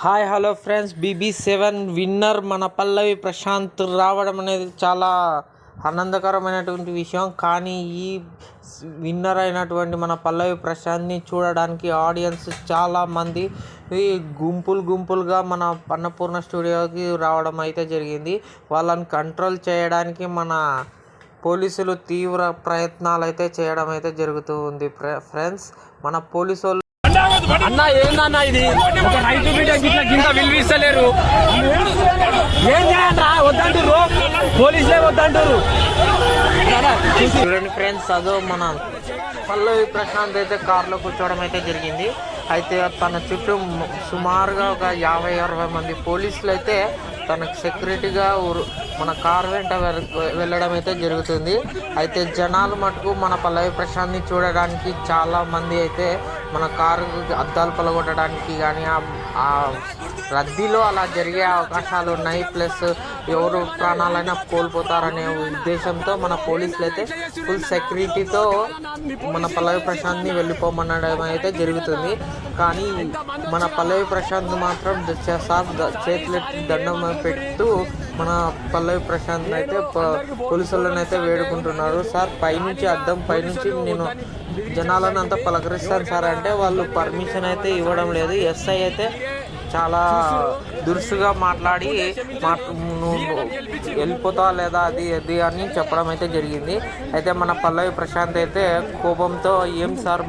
Hi hello friends. BB seven winner మన పల్లవి ప్రశాంత్ రావడం అనేది చాలా ఆనందకరమైనటువంటి విషయం. కానీ ఈ విన్నర్ అయినటువంటి మన పల్లవి ప్రశాంత్ని చూడడానికి ఆడియన్స్ చాలామంది ఈ గుంపులు గుంపులుగా మన అన్నపూర్ణ స్టూడియోకి రావడం అయితే జరిగింది. వాళ్ళని కంట్రోల్ చేయడానికి మన పోలీసులు తీవ్ర ప్రయత్నాలు అయితే చేయడం అయితే జరుగుతూ ఉంది. ఫ్రెండ్స్ మన పోలీసు అన్న ఏందన్న ఇది? ఒక రైతు బిడ్డకి ఇట్లా గింత విలువిస్తలేరు ఏం చేయండి వద్దంటారు పోలీసులే వద్దంటారు చూడండి ఫ్రెండ్స్ అదో మన పల్లవి ప్రశాంత్ అయితే కార్లో కూర్చోవడం అయితే జరిగింది. అయితే తన చుట్టూ సుమారుగా ఒక యాభై అరవై మంది పోలీసులు అయితే తనకు సెక్యూరిటీగా ఊరు- మన కార్ వెంట వెళ్ళడం అయితే జరుగుతుంది. అయితే జనాలు మటుకు మన పల్లవి ప్రశాంత్ని చూడడానికి చాలా మంది అయితే మన కారు అద్దాలు పలగొట్టడానికి కానీ ఆ- ఆ రద్దీలో అలా జరిగే అవకాశాలు ఉన్నాయి. ప్లస్ ఎవరు ప్రాణాలైనా కోల్పోతారనే ఉద్దేశంతో మన పోలీసులు అయితే ఫుల్ సెక్యూరిటీతో మన పల్లవి ప్రశాంత్ని వెళ్ళిపోమనడం అయితే జరుగుతుంది. కానీ మన పల్లవి ప్రశాంత్ మాత్రం సార్ చేతులు చేతులెత్తి దండం పెడుతూ మన పల్లవి ప్రశాంత్ అయితే పోలీసులను అయితే వేడుకుంటున్నారు. సార్ పైనుంచి అద్దం పైనుంచి నేను జనాలను అంతా పలకరిస్తాను సార్ అంటే వాళ్ళు పర్మిషన్ అయితే ఇవ్వడం లేదు. ఎస్ఐ అయితే చాలా దురుసుగా మాట్లాడి మా వెళ్ళిపోతా లేదా అది అది అని చెప్పడం అయితే జరిగింది. అయితే మన పల్లవి ప్రశాంత్ అయితే కోపంతో ఏం సార్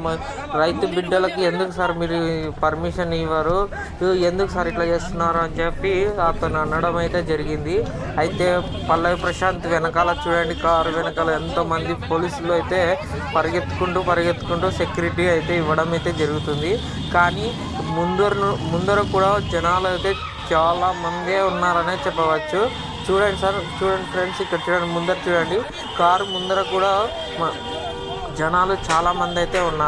రైతు బిడ్డలకి ఎందుకు సార్ మీరు పర్మిషన్ ఇవ్వరు? ఎందుకు సార్ ఇట్లా చేస్తున్నారు అని చెప్పి అతను అనడం అయితే జరిగింది. అయితే పల్లవి ప్రశాంత్ వెనకాల చూడండి కారు వెనకాల ఎంతోమంది పోలీసులు అయితే పరిగెత్తుకుంటూ పరిగెత్తుకుంటూ సెక్యూరిటీ అయితే ఇవ్వడం అయితే జరుగుతుంది. కానీ ముందర ముందర కూడా జనాలు అయితే చాలా మందే ఉన్నారనే చెప్పవచ్చు. చూడండి సార్ చూడండి ఫ్రెండ్స్ ఇక్కడ చూడండి ముందర చూడండి. కారు ముందర కూడా జనాలు చాలా మంది అయితే ఉన్నారు.